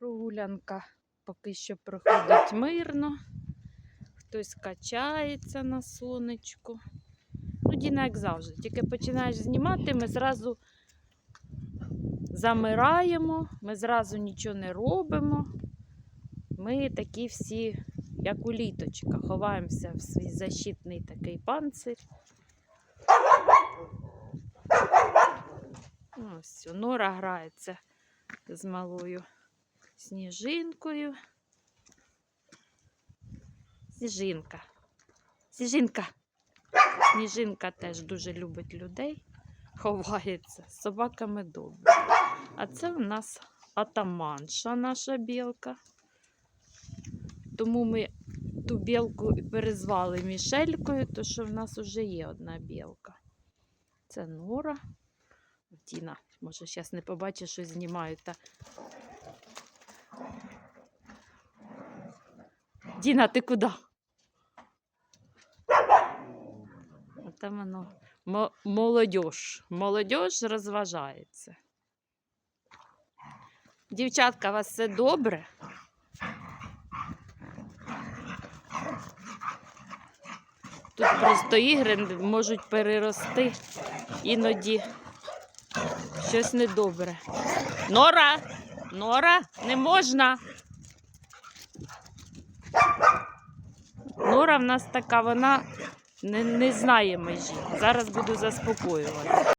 Прогулянка поки що проходить мирно. Хтось качається на сонечку. Ну, Діна, як завжди, тільки починаєш знімати, ми зразу замираємо, ми зразу нічого не робимо. Ми такі всі, як у літочка, ховаємося в свій защитний такий панцир. Ось, Нора грається з малою сніжинкою. Сніжинка. Сніжинка. Сніжинка теж дуже любить людей, ховається з собаками добре. А це у нас атаманша, наша білка. Тому ми ту білку перезвали Мішелькою, то що в нас вже є одна білка. Це Нора. Тіна, може, зараз не побачиш, що знімаю. Та... Діна, ти куди? Там воно мо- молодіж. Молодіж розважається. Дівчатка, у вас все добре? Тут просто ігри можуть перерости іноді щось недобре. Нора! Нора, не можна. Нора в нас така, вона не, не знає межі. Зараз буду заспокоювати.